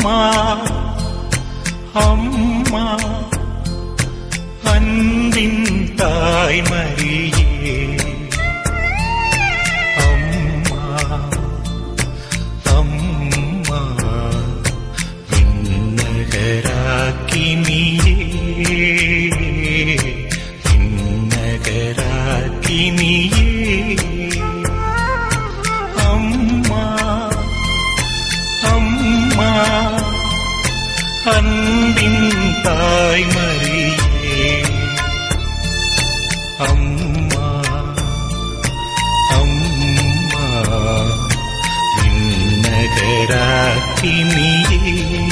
അമ്മ അമ്മ അൻപിൻ തായ്മരിയേ അമ്മ അമ്മ വിണ്ണകരാക്കിനിയേ വിണ്ണകരാക്കിനിയേ தாய்மரியே அம்மா அம்மா விண்ணகராக்கினியே.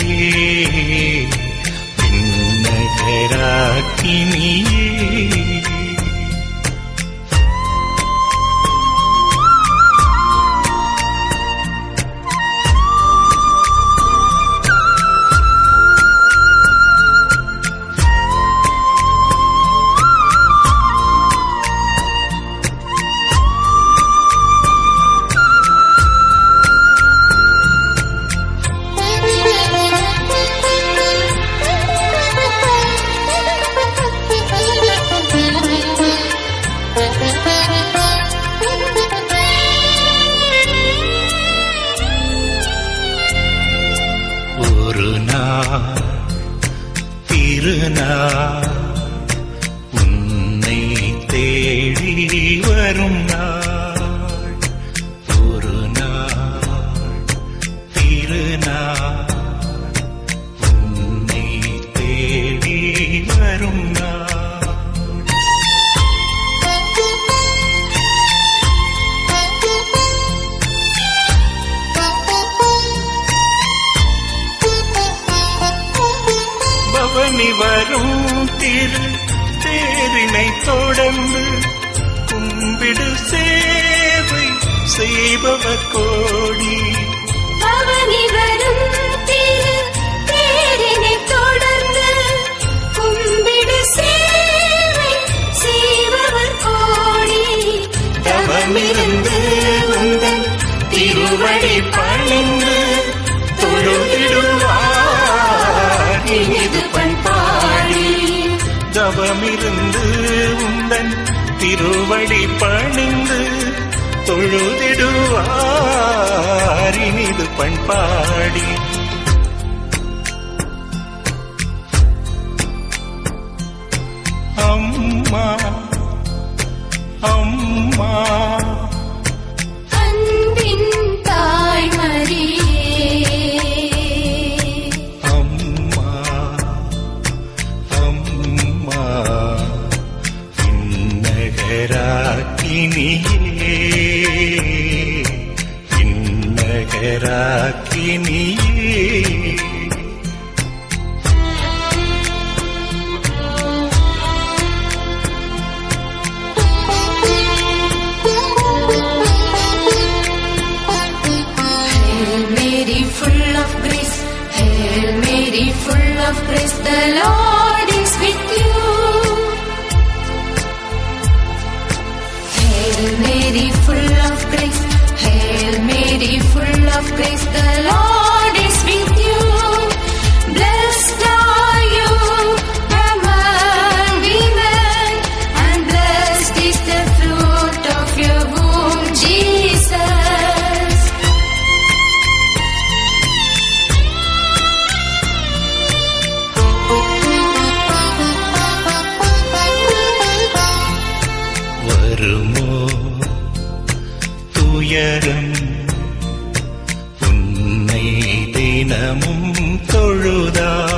திருநாள் உன்னை தேடி வரும் பவனி வரும் திரு தேரினை தொடர்ந்து கும்பிடு சேவை செய்பவர் கோடி. பவனி வரும் தவமிருந்து உந்தன் திருவடி பணிந்து தொழுதிடுவார். இனிது பண்பாடி ജഗരാക്കിനിയേ full of grace, the Lord is with you. Hail Mary, full of grace. Hail Mary, full of grace. The Lord is with you. Blessed are you among women, and blessed is the fruit of your womb, Jesus. வருமோ துயரம் உன்னை தினமும் தொழுதா?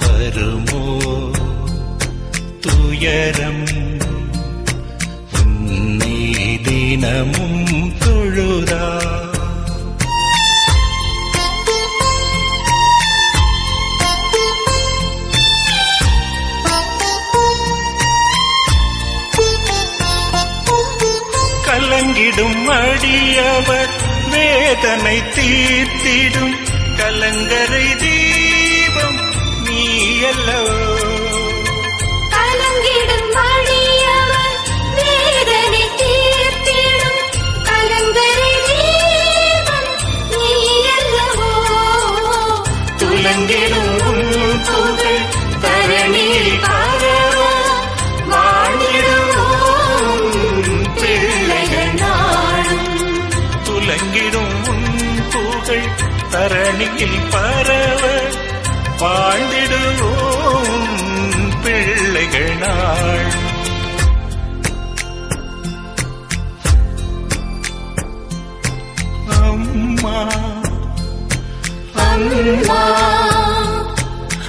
வருமோ? துயரம்? உன்னை தினமும் தொழுதா? கலங்கிடும் அடியவர் வேதனை தீர்த்திடும் கலங்கரை தீபம் நீ கலங்கிடும் மடியவர் வேதனை தீர்த்திடும் கலங்கரை தீபம் நீ அல்லவோ துலங்கிடும் தரணியில் பரவ வாழ்ந்திடுவோம் பிள்ளைகள் நாள் அம்மா. அம்மா.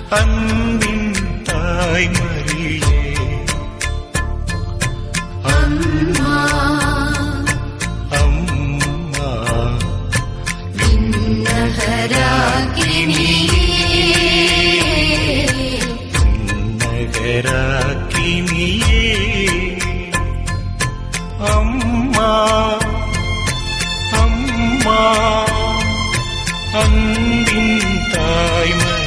அன்பின் தாய்மரியே அன்பின் தாய்மரியே